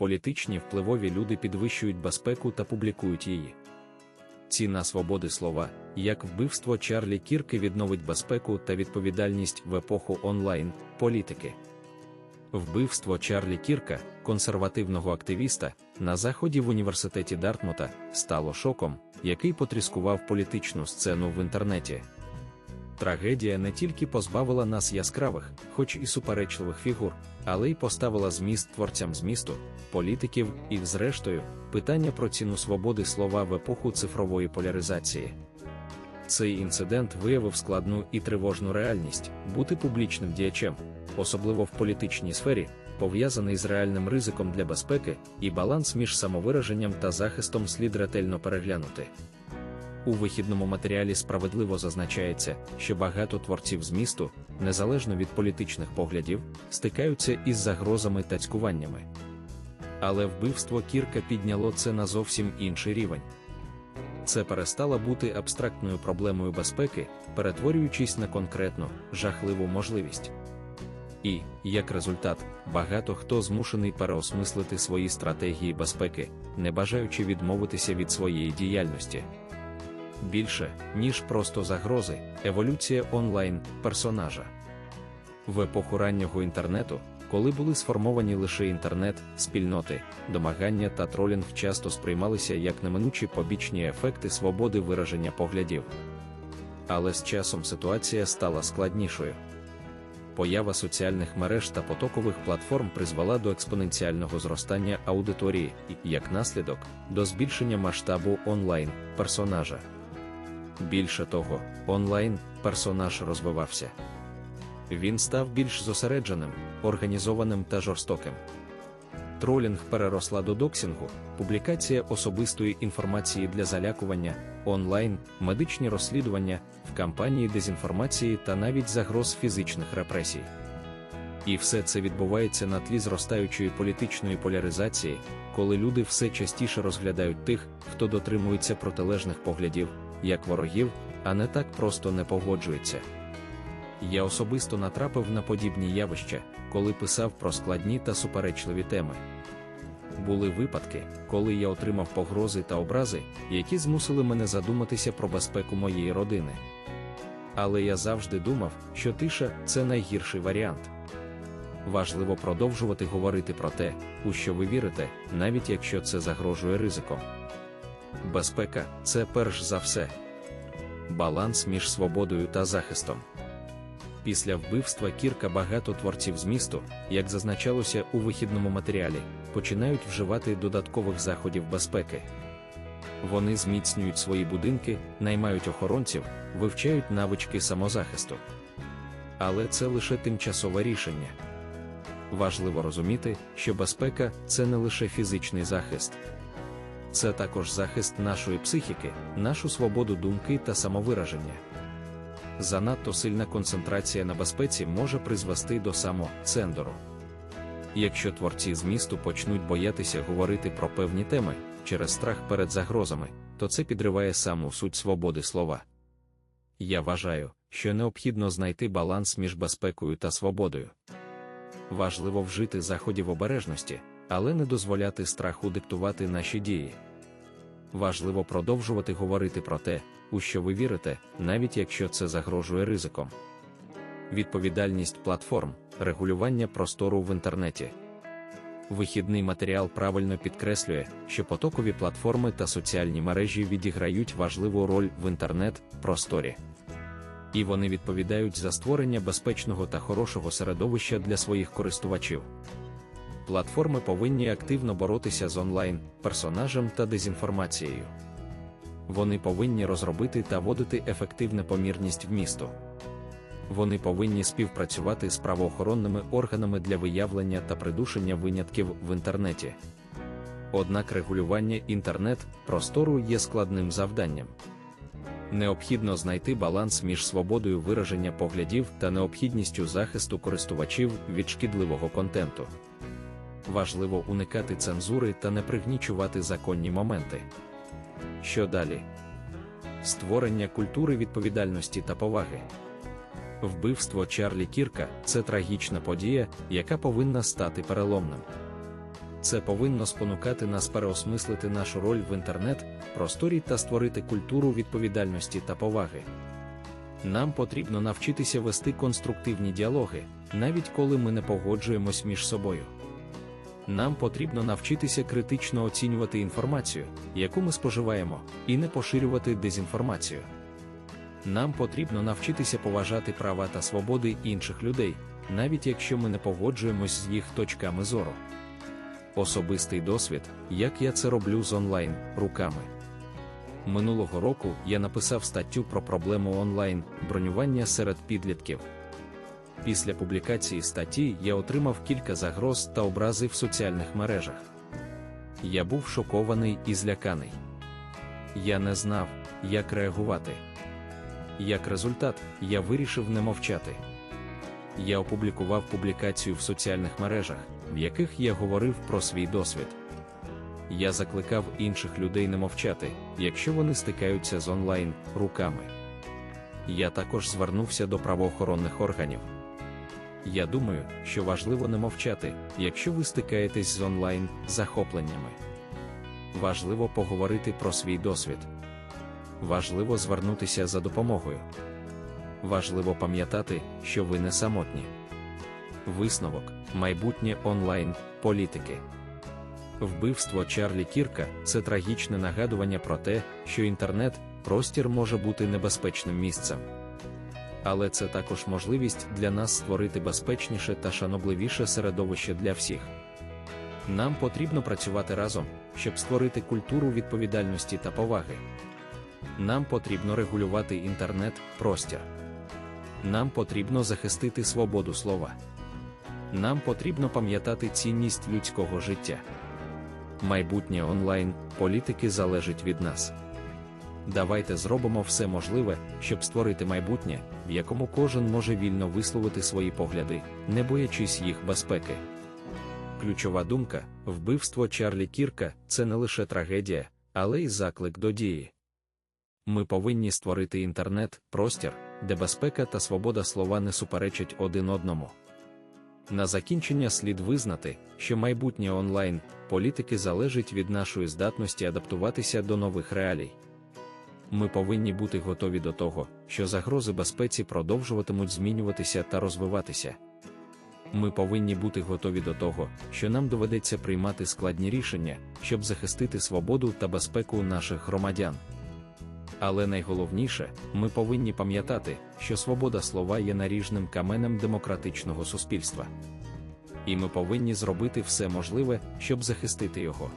політичні впливові люди підвищують безпеку та публікують її. Ціна свободи слова, як вбивство Чарлі Кірки відновить безпеку та відповідальність в епоху онлайн політики. Вбивство Чарлі Кірка, консервативного активіста, на заході в університеті Дартмута, стало шоком, який потріскував політичну сцену в інтернеті. Трагедія не тільки позбавила нас яскравих, хоч і суперечливих фігур, але й поставила зміст творцям змісту, політиків і, зрештою, питання про ціну свободи слова в епоху цифрової поляризації. Цей інцидент виявив складну і тривожну реальність бути публічним діячем, особливо в політичній сфері, пов'язаний з реальним ризиком для безпеки, і баланс між самовираженням та захистом слід ретельно переглянути. У вихідному матеріалі справедливо зазначається, що багато творців змісту, незалежно від політичних поглядів, стикаються із загрозами та цькуваннями. Але вбивство Кірка підняло це на зовсім інший рівень. Це перестало бути абстрактною проблемою безпеки, перетворюючись на конкретну, жахливу можливість. І, як результат, багато хто змушений переосмислити свої стратегії безпеки, не бажаючи відмовитися від своєї діяльності. Більше, ніж просто загрози, еволюція онлайн персонажа. В епоху раннього інтернету, коли були сформовані лише інтернет, спільноти, домагання та тролінг часто сприймалися як неминучі побічні ефекти свободи вираження поглядів. Але з часом ситуація стала складнішою. Поява соціальних мереж та потокових платформ призвела до експоненціального зростання аудиторії і, як наслідок, до збільшення масштабу онлайн персонажа. Більше того, онлайн персонаж розвивався. Він став більш зосередженим, організованим та жорстоким. Тролінг переросла до доксінгу, публікація особистої інформації для залякування, онлайн, медичні розслідування, в кампанії дезінформації та навіть загроз фізичних репресій. І все це відбувається на тлі зростаючої політичної поляризації, коли люди все частіше розглядають тих, хто дотримується протилежних поглядів, як ворогів, а не так просто не погоджується. Я особисто натрапив на подібні явища, коли писав про складні та суперечливі теми. Були випадки, коли я отримав погрози та образи, які змусили мене задуматися про безпеку моєї родини. Але я завжди думав, що тиша це найгірший варіант. Важливо продовжувати говорити про те, у що ви вірите, навіть якщо це загрожує ризиком. Безпека це перш за все баланс між свободою та захистом. Після вбивства Кірка багато творців змісту, як зазначалося у вихідному матеріалі, починають вживати додаткових заходів безпеки. Вони зміцнюють свої будинки, наймають охоронців, вивчають навички самозахисту. Але це лише тимчасове рішення. Важливо розуміти, що безпека це не лише фізичний захист, це також захист нашої психіки, нашу свободу думки та самовираження. Занадто сильна концентрація на безпеці може призвести до самоцендору. Якщо творці змісту почнуть боятися говорити про певні теми через страх перед загрозами, то це підриває саму суть свободи слова. Я вважаю, що необхідно знайти баланс між безпекою та свободою. Важливо вжити заходів обережності, але не дозволяти страху диктувати наші дії. Важливо продовжувати говорити про те, у що ви вірите, навіть якщо це загрожує ризиком. Відповідальність платформ, регулювання простору в інтернеті. Вихідний матеріал правильно підкреслює, що потокові платформи та соціальні мережі відіграють важливу роль в інтернет-просторі. І вони відповідають за створення безпечного та хорошого середовища для своїх користувачів. Платформи повинні активно боротися з онлайн, персонажем та дезінформацією. Вони повинні розробити та вводити ефективну помірність в місто. Вони повинні співпрацювати з правоохоронними органами для виявлення та придушення винятків в інтернеті. Однак регулювання інтернет-простору є складним завданням. Необхідно знайти баланс між свободою вираження поглядів та необхідністю захисту користувачів від шкідливого контенту. Важливо уникати цензури та не пригнічувати законні моменти. Що далі? Створення культури відповідальності та поваги. Вбивство Чарлі Кірка це трагічна подія, яка повинна стати переломним. Це повинно спонукати нас переосмислити нашу роль в інтернет-просторі та створити культуру відповідальності та поваги. Нам потрібно навчитися вести конструктивні діалоги, навіть коли ми не погоджуємось між собою. Нам потрібно навчитися критично оцінювати інформацію, яку ми споживаємо, і не поширювати дезінформацію. Нам потрібно навчитися поважати права та свободи інших людей, навіть якщо ми не погоджуємось з їх точками зору. Особистий досвід, як я це роблю з онлайн руками. Минулого року я написав статтю про проблему онлайн бронювання серед підлітків. Після публікації статті я отримав кілька загроз та образи в соціальних мережах. Я був шокований і зляканий. Я не знав, як реагувати. Як результат, я вирішив не мовчати. Я опублікував публікацію в соціальних мережах, в яких я говорив про свій досвід. Я закликав інших людей не мовчати, якщо вони стикаються з онлайн руками. Я також звернувся до правоохоронних органів. Я думаю, що важливо не мовчати, якщо ви стикаєтесь з онлайн захопленнями. Важливо поговорити про свій досвід. Важливо звернутися за допомогою. Важливо пам'ятати, що ви не самотні. Висновок майбутнє онлайн політики. Вбивство Чарлі Кірка це трагічне нагадування про те, що інтернет простір може бути небезпечним місцем. Але це також можливість для нас створити безпечніше та шанобливіше середовище для всіх. Нам потрібно працювати разом, щоб створити культуру відповідальності та поваги. Нам потрібно регулювати інтернет-простір. Нам потрібно захистити свободу слова. Нам потрібно пам'ятати цінність людського життя. Майбутнє онлайн політики залежить від нас. Давайте зробимо все можливе, щоб створити майбутнє, в якому кожен може вільно висловити свої погляди, не боячись їх безпеки. Ключова думка вбивство Чарлі Кірка це не лише трагедія, але й заклик до дії. Ми повинні створити інтернет, простір, де безпека та свобода слова не суперечать один одному. На закінчення слід визнати, що майбутнє онлайн політики залежить від нашої здатності адаптуватися до нових реалій. Ми повинні бути готові до того, що загрози безпеці продовжуватимуть змінюватися та розвиватися. Ми повинні бути готові до того, що нам доведеться приймати складні рішення, щоб захистити свободу та безпеку наших громадян. Але найголовніше, ми повинні пам'ятати, що свобода слова є наріжним каменем демократичного суспільства. І ми повинні зробити все можливе, щоб захистити його.